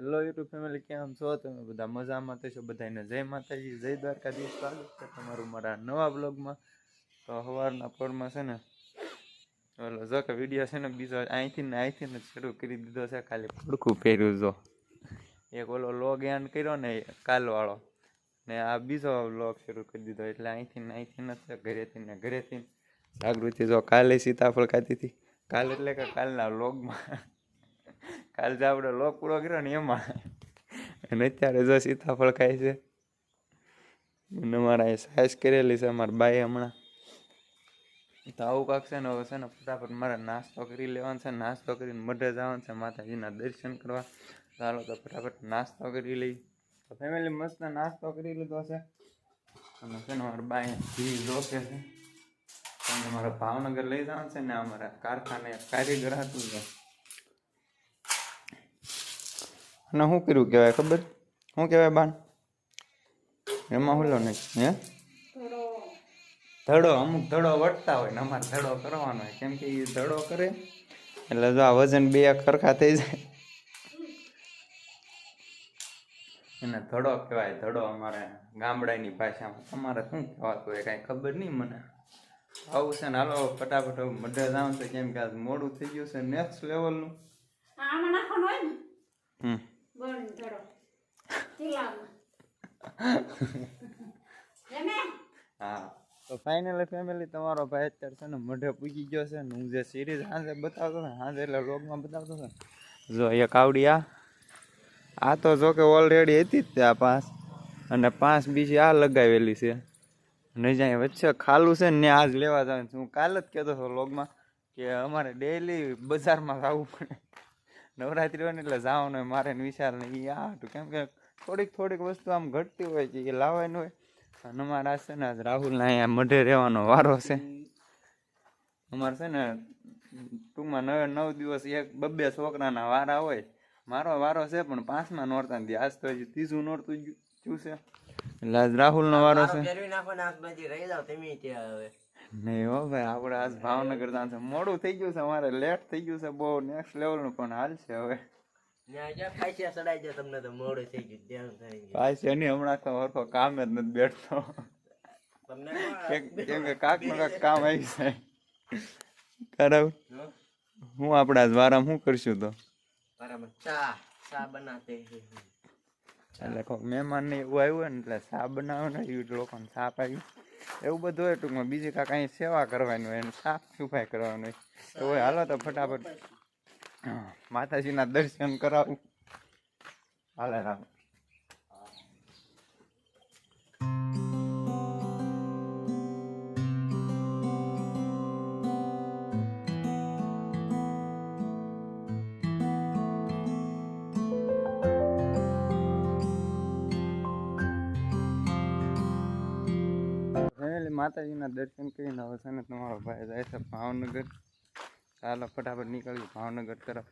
Hello YouTube family કેમ છો? તમે બધા મજામાં થશો બધાને જય માતાજી, જય દ્વારકાધીશ. સ્વાગત છે તમારું મારા નવા બ્લોગમાં તો સવારના પોરમાં છે ને, ઓલો જો કે વીડિયો છે ને, બીજો અહીંથી ને અહીંથી ને શરૂ કરી દીધો છે. ખાલી પડખું પહેર્યું જો. એક ઓલો લોગ એન્ડ કર્યો ને, કાલવાળો. ને આ બીજો વ્લોગ શરૂ કરી દીધો. એટલે અહીંથી ને અહીંથી ને છે, ઘરેથી ને ઘરેથી. જાગૃતિ જો કાલે સીતાફળ ખાતી હતી. કાલ એટલે કે કાલના વ્લોગમાં કાલ જે આપણે લોક પૂરો કર્યો ને એમાં. અને અત્યારે જો સીતાફળ ખાય છે. અને મારા સાઈઝ કરેલી છે, મારા બાઈ હમણાં. તો આવું કાંક છે ને, હવે છે ને ફટાફટ મારે નાસ્તો કરી લેવાનો છે, નાસ્તો કરીને મઢે જવાનું છે, માતાજીના દર્શન કરવા. ચાલો તો ફટાફટ નાસ્તો કરી લઈ તો ફેમિલી મસ્ત નાસ્તો કરી લીધો છે. અને છે ને મારા બાઈ ઘી રોકે છે. અને મારા ભાવનગર લઈ જવાનું છે ને, અમારા કારખાને કારીગર હતું ને અને શું કર્યું કહેવાય ખબર? શું કહેવાય બાન એમાં હુલો નહીં હે? ધડો અમુક ધડો વટતા હોય ને અમારે ધડો કરવાનો હોય. કેમ કે એ ધડો કરે એટલે જો આ વજન બે ખરખા થઈ જાય. એને ધડો કહેવાય ધડો અમારે ગામડાની ભાષામાં. તમારે શું કહેવાતું હોય કાંઈ ખબર નહીં મને. આવું છે ને હાલો ફટાફટ મઢે જાઉં છે કેમ કે મોડું થઈ ગયું છે નેક્સ્ટ લેવલનું ને? હમ. બળની ધડો હા. તો ફાઇનલી ફેમિલી તમારો ભાઈ અત્યારે છે ને મઢે પૂગી ગયો છે ને હું જે સિરીઝ હાંજે બતાવતો ને, હાંજે એટલે લોગમાં બતાવતો ને. જો એક આવડી આ આ તો જો કે ઓલરેડી હતી જ ત્યાં પાંચ. અને પાંચ બીજી આ લગાવેલી છે. નહીં જ્યાં વચ્ચે ખાલું છે ને આજ લેવા જવાનું છે. હું કાલ જ કહેતો હતો લોગમાં કે અમારે ડેઈલી બજારમાં જવું પડે. નવરાત્રી હોય ને એટલે જવાનું હોય મારે વિશાલ ને એ આ હતું. કેમ કે થોડીક થોડીક વસ્તુ આમ ઘટતી હોય છે એ લાવવાનું હોય. અને અમારા છે ને આજ રાહુલના અહીંયા મઢે રહેવાનો વારો છે. અમારે છે ને ટૂંકમાં નવે નવ દિવસ એક બબ્બે છોકરાના વારા હોય. મારો વારો છે પણ પાંચમા નોરતા નથી આજ તો હજી ત્રીજું નોરતું છે. એટલે આજ રાહુલનો વારો છે. ને નહીં હો ભાઈ આપણે આજ ભાવનગર જાણ છે. મોડું થઈ ગયું છે અમારે લેટ થઈ ગયું છે બહુ નેક્સ્ટ લેવલનું પણ હાલ છે હવે. હમણાં તો હરખો કામ જ નથી બેઠતો કેમ કેમ કે કાકનું કાક કામ આવી જાય. કરાવ હું? આપણા વારામ શું કરશું તો? ચા ચા બનાતે એટલે મહેમાન ને એવું આવ્યું હોય ને એટલે ચા બનાવે ને લોકોને ચા પાવી એવું બધું હોય ટૂંકમાં. બીજી કાંઈ કાંઈ સેવા કરવાની હોય એને સાફ સફાઈ કરવાની હોય. તો હાલો તો ફટાફટ. માતાજીના દર્શન કરાવું. હાલે રામ. માતાજીના દર્શન કરીને હવે છે ને તમારો ભાઈ જાય છે ભાવનગર. ચાલો ફટાફટ નીકળ્યું ભાવનગર તરફ.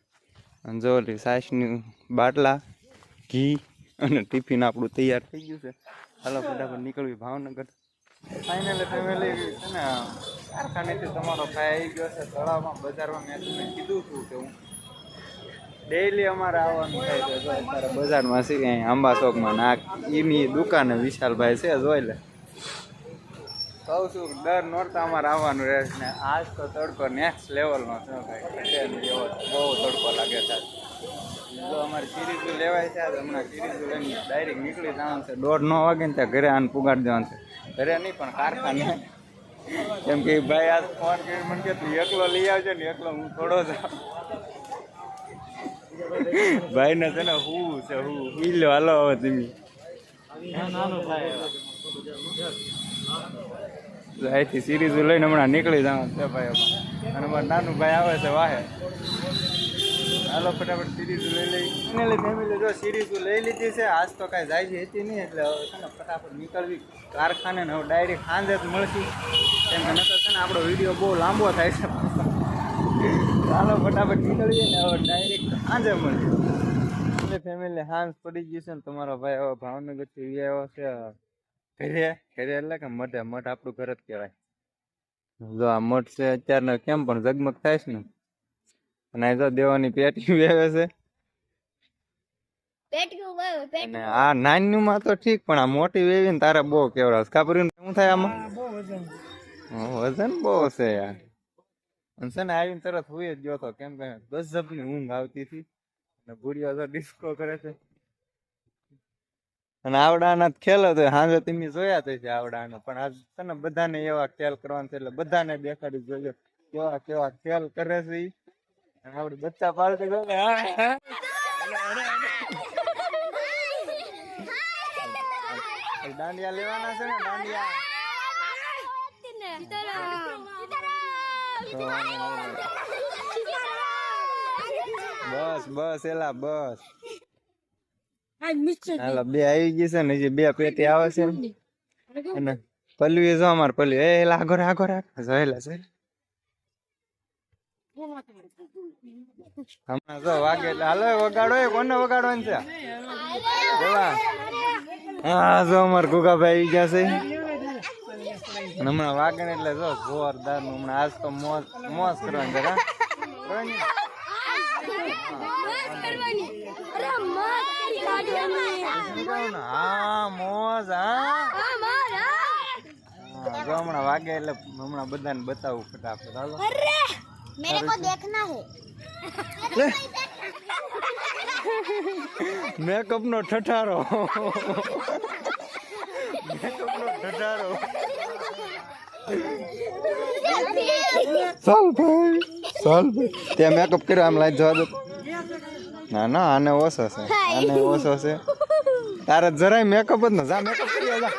અને જો સાસની બાટલા, ઘી અને ટિફિન આપણું તૈયાર થઈ ગયું છે. ચાલો ફટાફટ નીકળ્યું ભાવનગર. ફાઇનલ ફેમિલી છે ને કારખાનેથી તમારો ભાઈ આવી ગયો છે તળાવમાં, બજારમાં. મેં તમને કીધું હતું કે હું ડેઈલી અમારે આવવાનું થાય છે. અત્યારે બજારમાં છે આંબા ચોકમાં ના એની દુકાને વિશાલભાઈ છે, જોઈ લે. કહું છું, દર નોરતા અમારે આવવાનું રહે ને આજ તો તડકો નેક્સ્ટ લેવલનો છે ભાઈ. નહીં બહુ તડકો લાગે છે જો અમારે સિરીઝ લેવાય છે હમણાં સિરીઝ લઈને ડાયરેક્ટ નીકળી જવાનું છે. દોઢ નવ વાગે ને ત્યાં ઘરે આને પુગાડી દેવાનું છે. ઘરે નહીં, પણ કારખાને. કેમ કે ભાઈ આજ ફોન કરી મને તું એકલો લઈ આવજો ને, એકલો હું થોડો જાઉં ભાઈ ને છે ને હું છે, હું. હુઈ હાલો હવે તમે. અહીંથી સિરીઝ લઈને હમણાં નીકળી જવાનું છે ભાઈ અને મારા નાનું ભાઈ આવે છે વાહે. હાલો, ફટાફટ સિરીઝ લઈ લઈ ફાઇનલી ફેમિલી જો સિરીઝ લઈ લીધી છે, આજ તો કાંઈ જાય છે હતી નહીં, એટલે હવે છે ને ફટાફટ નીકળવી. કારખાને હવે ડાયરેક્ટ સાંજે જ મળશે. કેમ કે નકર છે ને આપણો વીડિયો બહુ લાંબો થાય છે. ચાલો ફટાફટ નીકળીએ ને હવે ડાયરેક્ટ સાંજે મળશે. ફેમિલી હાંસ પડી ગયું છે ને, તમારો ભાઈ હવે ભાવનગરથી આવ્યો છે. ઘરે ઘરે એટલે કે મઢે મઢ આપણું ઘર જ કહેવાય. જો આ મઠ છે અત્યારનો કેમ પણ ઝગમગ થાય છે ને. અને જો દેવાની પેટી વેવે છે. અને આ નાનું માં તો ઠીક પણ આ મોટી વેવી ને તારે બહુ કેવડાવ કાપરી શું થાય આમાં? હા, વજન. બહુ છે યાર. અને છે ને આવીને તરત હુઈ જ ગયો તો કેમ કે ગજબની ઊંઘ આવતી હતી. અને ભૂડિયો તો ડિસ્કો કરે છે. અને આવડાના ખેલ હતો સાંજે તમે જોયા તો છે આવડાના. પણ આજ છે ને બધાને એવા ખેલ કરવાના છે એટલે બધાને દેખાડી જોજો કેવા કેવા ખેલ કરે છે આપડે બચ્ચા પાલટી દાંડિયા લેવાના છે ને દાંડિયા. બસ બસ એલા બસ. હાલો બે આવી ગઈ છે ને હજી બે પેટી આવે છે. અને પલ્લુ જો અમાર પલ્લુ. એ એલા આગો રાખ, રાખ જોયેલા છે હમણાં જો વાગે એટલે હાલો વગાડો એ કોને વગાડવાનું છે? બોલા. હા જો અમાર ગુગાભાઈ આવી ગયા છે. હમણાં વાગે એટલે જો જોરદારનું હમણાં આજ તો મોજ મોજ કરવાની છે હા મોજ હા જો હમણાં વાગે એટલે હમણાં બધાને બતાવું ફટાફટ. મેકઅપ નો ઠઠારો. મેકઅપ નો ચાલ ભાઈ ચાલ ભાઈ. ત્યાં મેકઅપ કર્યો આમ લાઈટ જવા દો. ના ના આને ઓછો છે. આને ઓછો છે. તારે જરાય મેકઅપ જ ન જા મેકઅપ કરી જા.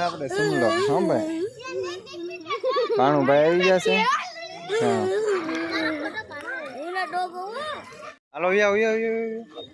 આપણે સુમલો હા ભાઈ. કાણુભાઈ આવી ગયા છે. હા. હાલો વ્યા વ્યા વ્યા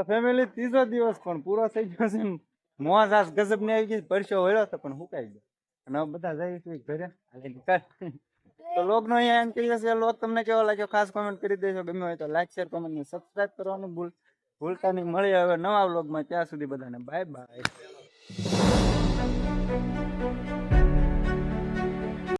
તો ફેમિલી ત્રીજો દિવસ પણ પૂરો થઈ ગયો છે મોજ આજ ગજબ ને આવી ગઈ પરસો વળ્યો તો પણ હુકાઈ ગયો. અને બધા બધા જઈશું ઘરે. તો લોક નો અહીંયા એમ કહી છે લોક તમને કેવો લાગ્યો? ખાસ કોમેન્ટ કરી દેજો. ગમે હોય તો લાઈક શેર કોમેન્ટ ને સબસ્ક્રાઇબ કરવાનું ભૂલ ભૂલતા નહીં. મળી હવે નવા વ્લોગમાં ત્યાં સુધી બધાને બાય બાય